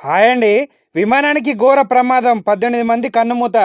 Hi అండి. విమానానికి ఘోర ప్రమాదం. పద్దెనిమిది మంది కన్నుమూత.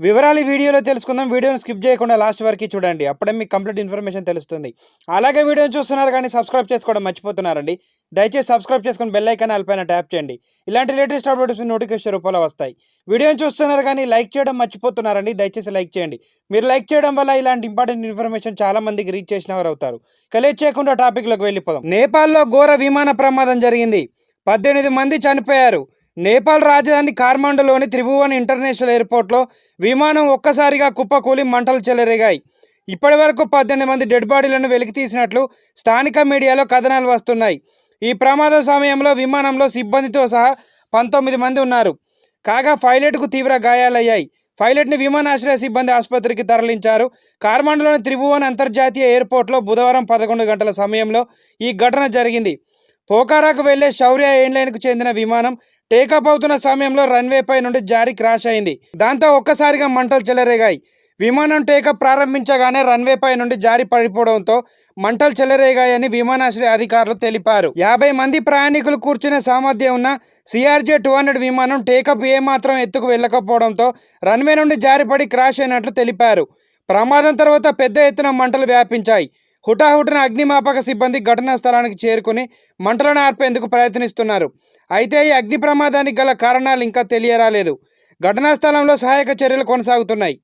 వివరాలు వీడియోలో తెలుసుకుందాం. వీడియోని స్కిప్ చేయకుండా లాస్ట్ వరకు చూడండి. అప్పుడే మీకు కంప్లీట్ ఇన్ఫర్మేషన్ తెలుస్తుంది. అలాగే వీడియోని చూస్తున్నారు కానీ సబ్స్క్రైబ్ చేసుకోవడం మర్చిపోతున్నారండి. దయచేసి సబ్స్క్రైబ్ చేసుకుని బెల్ ఐకాన్ అల్పైన ట్యాప్ చేయండి. ఇలాంటి లేటెస్ట్ అప్డేట్స్ నోటిఫికేషన్ రూపంలో వస్తాయి. వీడియోని చూస్తున్నారు కానీ లైక్ చేయడం మర్చిపోతున్నారండి. దయచేసి లైక్ చేయండి. మీరు లైక్ చేయడం వల్ల ఇలాంటి ఇంపార్టెంట్ ఇన్ఫర్మేషన్ చాలా మందికి రీచ్ చేసిన వారు అవుతారు కలెక్ట్ చేయకుండా టాపిక్లోకి వెళ్ళిపోదాం. నేపాల్లో ఘోర విమాన ప్రమాదం జరిగింది. పద్దెనిమిది మంది చనిపోయారు. నేపాల్ రాజధాని కార్మండలోని త్రిభువన్ ఇంటర్నేషనల్ ఎయిర్పోర్ట్లో విమానం ఒక్కసారిగా కుప్పకూలి మంటలు చెలరేగాయి. ఇప్పటి వరకు పద్దెనిమిది మంది డెడ్ బాడీలను వెలికి తీసినట్లు స్థానిక మీడియాలో కథనాలు వస్తున్నాయి. ఈ ప్రమాద సమయంలో విమానంలో సిబ్బందితో సహా పంతొమ్మిది మంది ఉన్నారు. కాగా పైలట్కు తీవ్ర గాయాలయ్యాయి. పైలట్ని విమానాశ్రయ సిబ్బంది ఆసుపత్రికి తరలించారు. కార్మండలోని త్రిభువన్ అంతర్జాతీయ ఎయిర్పోర్ట్లో బుధవారం పదకొండు గంటల సమయంలో ఈ ఘటన జరిగింది. పోకారాకు వెళ్ళే శౌర్య ఎయిర్లైన్కు చెందిన విమానం టేకప్ అవుతున్న సమయంలో రన్వేపై నుండి జారి క్రాష్ అయింది. దాంతో ఒక్కసారిగా మంటలు చెలరేగాయి. విమానం టేకప్ ప్రారంభించగానే రన్వేపై నుండి జారి పడిపోవడంతో మంటలు చెలరేగాయని విమానాశ్రయ అధికారులు తెలిపారు. యాభై మంది ప్రయాణికులు కూర్చునే సామర్థ్యం ఉన్న సిఆర్జే టూ హండ్రెడ్ విమానం టేకప్ ఏమాత్రం ఎత్తుకు వెళ్ళకపోవడంతో రన్వే నుండి జారిపడి క్రాష్ అయినట్లు తెలిపారు. ప్రమాదం తర్వాత పెద్ద ఎత్తున మంటలు వ్యాపించాయి. హుటాహుటిన అగ్నిమాపక సిబ్బంది ఘటనా స్థలానికి చేరుకుని మంటలను ఆర్పేందుకు ప్రయత్నిస్తున్నారు. అయితే ఈ అగ్ని ప్రమాదానికి గల కారణాలు ఇంకా తెలియరాలేదు. ఘటనా స్థలంలో సహాయక చర్యలు కొనసాగుతున్నాయి.